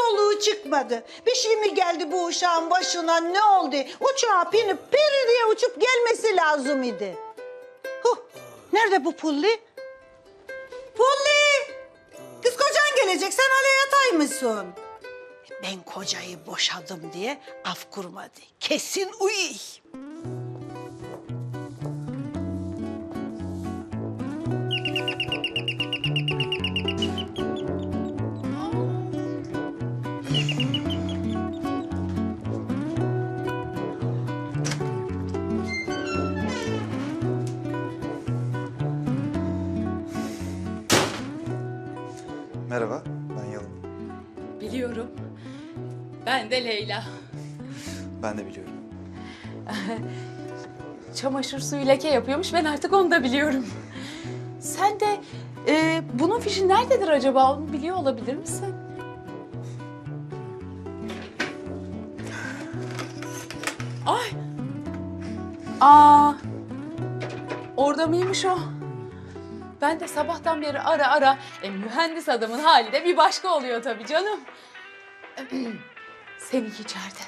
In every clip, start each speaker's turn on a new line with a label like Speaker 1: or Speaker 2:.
Speaker 1: soluğu çıkmadı. Bir şey mi geldi bu uşağın başına ne oldu? Uçağa binip peri diye uçup gelmesi lazım idi. Huh, nerede bu Pulli? Pulli! Kız kocan gelecek sen oraya yatay mısın? Ben kocayı boşadım diye af kurmadı. Kesin uy.
Speaker 2: Merhaba, ben Yalın.
Speaker 3: Biliyorum. Ben de Leyla.
Speaker 2: Ben de biliyorum.
Speaker 3: Çamaşır suyu leke yapıyormuş. Ben artık onu da biliyorum. Sen de e, bunun fişi nerededir acaba? Onu biliyor olabilir misin? Ay. Aa. Orada mıymış o? Ben de sabahtan beri ara ara e, mühendis adamın hali de bir başka oluyor tabii canım. Seninki içeride.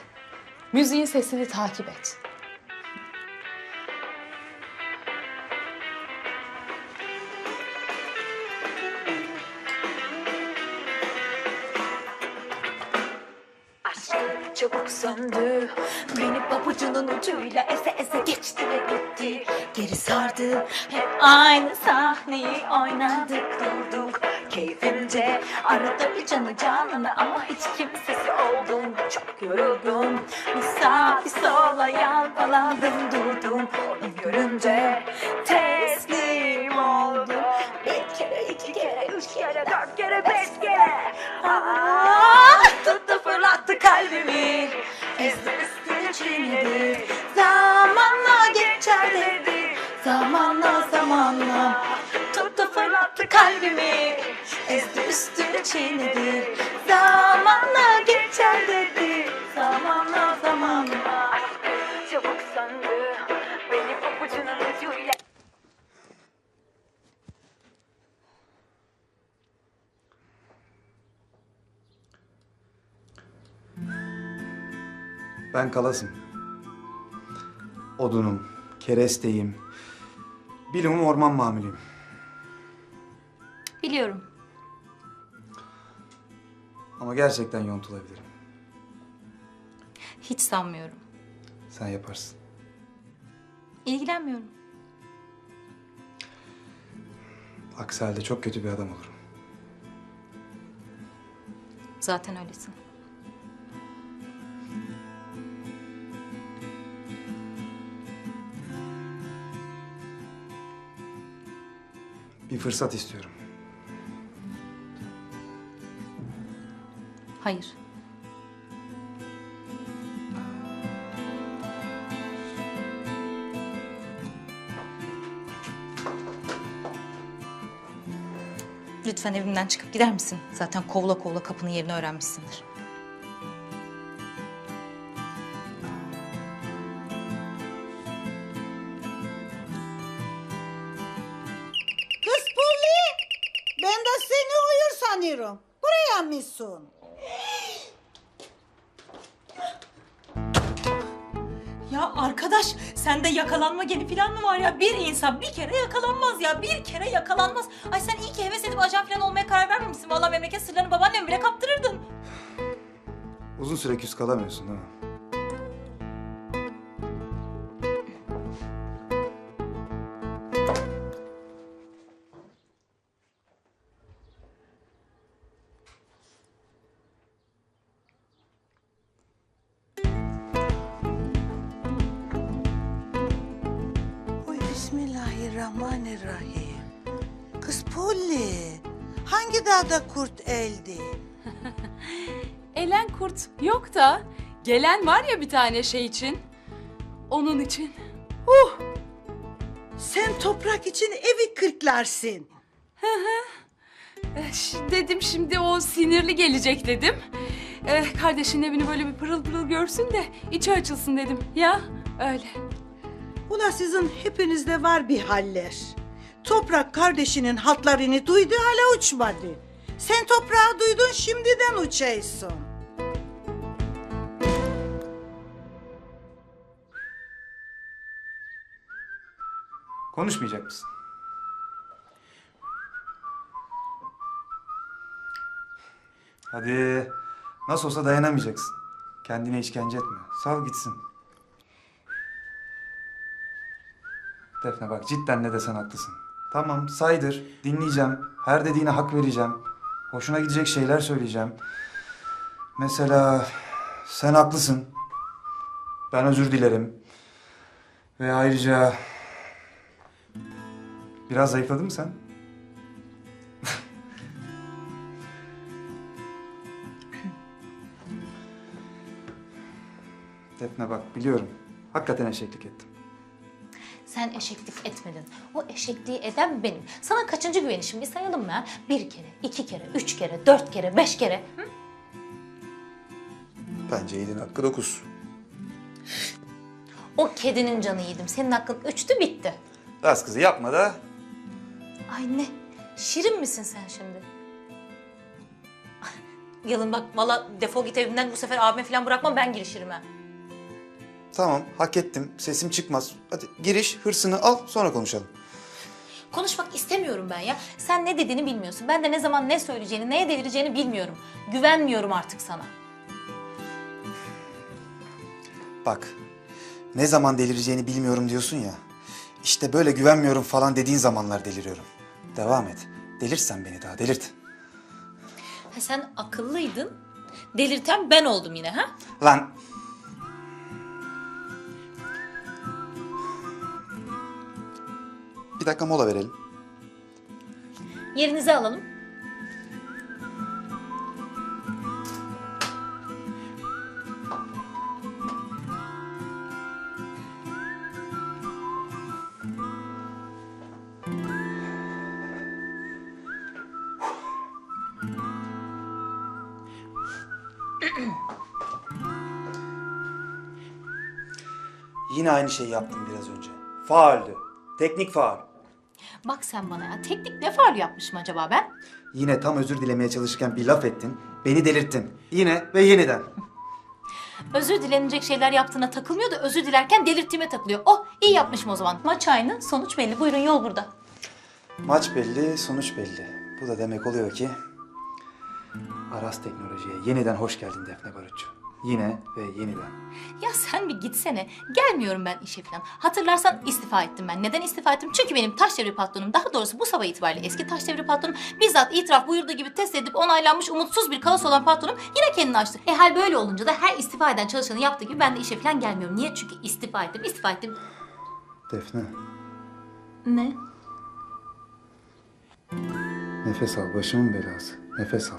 Speaker 3: Müziğin sesini takip et.
Speaker 4: Söndü Beni pabucunun ucuyla ese ese geçti ve gitti Geri sardı. Hep aynı sahneyi oynadık durduk. Keyfimce arada bir canı canını ama hiç kimsesi oldum. Çok yoruldum. Misafir sola yalpaladım durdum. Onu görünce teslim oldum. Bir kere iki kere üç kere dört kere beş kere. Aa, Üstüne çiğnedi Zamanla geçer dedi Zamanla zamanla çabuk söndü Beni pabucunun ucuyla
Speaker 2: Ben kalasım. Odunum, keresteyim. Bilumum orman mamulüyüm.
Speaker 4: Biliyorum
Speaker 2: Ama gerçekten yontulabilirim.
Speaker 4: Hiç sanmıyorum
Speaker 2: Sen yaparsın.
Speaker 4: İlgilenmiyorum
Speaker 2: Aksi halde çok kötü bir adam olurum.
Speaker 4: Zaten öylesin
Speaker 2: Bir fırsat istiyorum.
Speaker 4: Hayır Lütfen evimden çıkıp gider misin? Zaten kovla kovla kapının yerini öğrenmişsindir.
Speaker 1: Kız Pulli! Ben de seni uyur sanıyorum. Buraya mısın?
Speaker 5: Ya arkadaş sende yakalanma geni falan mı var ya? Bir insan bir kere yakalanmaz ya. Bir kere yakalanmaz. Ay sen iyi ki heves edip ajan falan olmaya karar vermemişsin. Vallahi memleket sırlarını babaanneme bile kaptırırdın.
Speaker 2: Uzun süre küs kalamıyorsun değil
Speaker 1: Bismillahirrahmanirrahim. Kız Pulli, hangi dağda kurt eldi?
Speaker 3: Elen kurt yok da gelen var ya bir tane şey için. Onun için.
Speaker 1: Sen toprak için evi kırklarsın.
Speaker 3: Eh, Dedim şimdi o sinirli gelecek dedim. Eh, kardeşin evini böyle bir pırıl pırıl görsün de içi açılsın dedim. Ya öyle.
Speaker 1: Ula sizin hepinizde var bir haller. Toprak kardeşinin hatlarını duydu hala uçmadı. Sen toprağı duydun şimdiden uçaysın.
Speaker 2: Konuşmayacak mısın? Hadi. Nasıl olsa dayanamayacaksın. Kendine işkence etme. Sal gitsin. Defne bak cidden ne desen haklısın. Tamam saydır. Dinleyeceğim. Her dediğine hak vereceğim. Hoşuna gidecek şeyler söyleyeceğim. Mesela sen haklısın. Ben özür dilerim. Ve ayrıca Biraz zayıfladın mı sen? Defne bak biliyorum. Hakikaten eşeklik ettim.
Speaker 4: Sen eşeklik etmedin. O eşekliği eden benim. Sana kaçıncı güvenişim bir sayalım mı? ha? Bir kere, iki kere, üç kere, dört kere, beş kere. Hı?
Speaker 2: Bence iyiliğin hakkı dokuz.
Speaker 4: O kedinin canı yedim. Senin hakkın üçtü bitti.
Speaker 2: Las kızı yapma da.
Speaker 4: Ay ne? Şirin misin sen şimdi? Yalın bak valla defol git evimden bu sefer abime falan bırakmam ben girişirim ha.
Speaker 2: Tamam hak ettim. Sesim çıkmaz. Hadi giriş hırsını al sonra konuşalım.
Speaker 4: Konuşmak istemiyorum ben ya. Sen ne dediğini bilmiyorsun. Ben de ne zaman ne söyleyeceğini, neye delireceğini bilmiyorum. Güvenmiyorum artık sana.
Speaker 2: Bak ne zaman delireceğini bilmiyorum diyorsun ya. İşte böyle güvenmiyorum falan dediğin zamanlar deliriyorum. Devam et. Delirsen beni daha delirt.
Speaker 4: Ha, sen akıllıydın. Delirten ben oldum yine ha?
Speaker 2: Lan Bir dakika mola verelim.
Speaker 4: Yerinizi alalım.
Speaker 2: Yine aynı şeyi yaptım biraz önce. Fauldü. Teknik faul.
Speaker 4: Bak sen bana ya. Teknik ne faul yapmışım acaba ben?
Speaker 2: Yine tam özür dilemeye çalışırken bir laf ettin. Beni delirttin. Yine ve yeniden.
Speaker 4: Özür dilenilecek şeyler yaptığına takılmıyor da özür dilerken delirttiğime takılıyor. Oh iyi yapmışım o zaman. Maç aynı, sonuç belli. Buyurun yol burada.
Speaker 2: Maç belli, sonuç belli. Bu da demek oluyor ki... Aras Teknoloji'ye yeniden hoş geldin Defne Barutçu. Yine ve yeniden.
Speaker 4: Ya sen bir gitsene. Gelmiyorum ben işe falan. Hatırlarsan istifa ettim ben. Neden istifa ettim? Çünkü benim taş devri patronum, daha doğrusu bu sabah itibariyle eski taş devri patronum bizzat itiraf buyurduğu gibi test edip onaylanmış umutsuz bir kaos olan patronum yine kendini açtı. E hal böyle olunca da her istifa eden çalışanı yaptığı gibi ben de işe falan gelmiyorum. Niye? Çünkü istifa ettim, istifa ettim.
Speaker 2: Defne,
Speaker 4: Ne?
Speaker 2: nefes al. Başımın belası. Nefes al.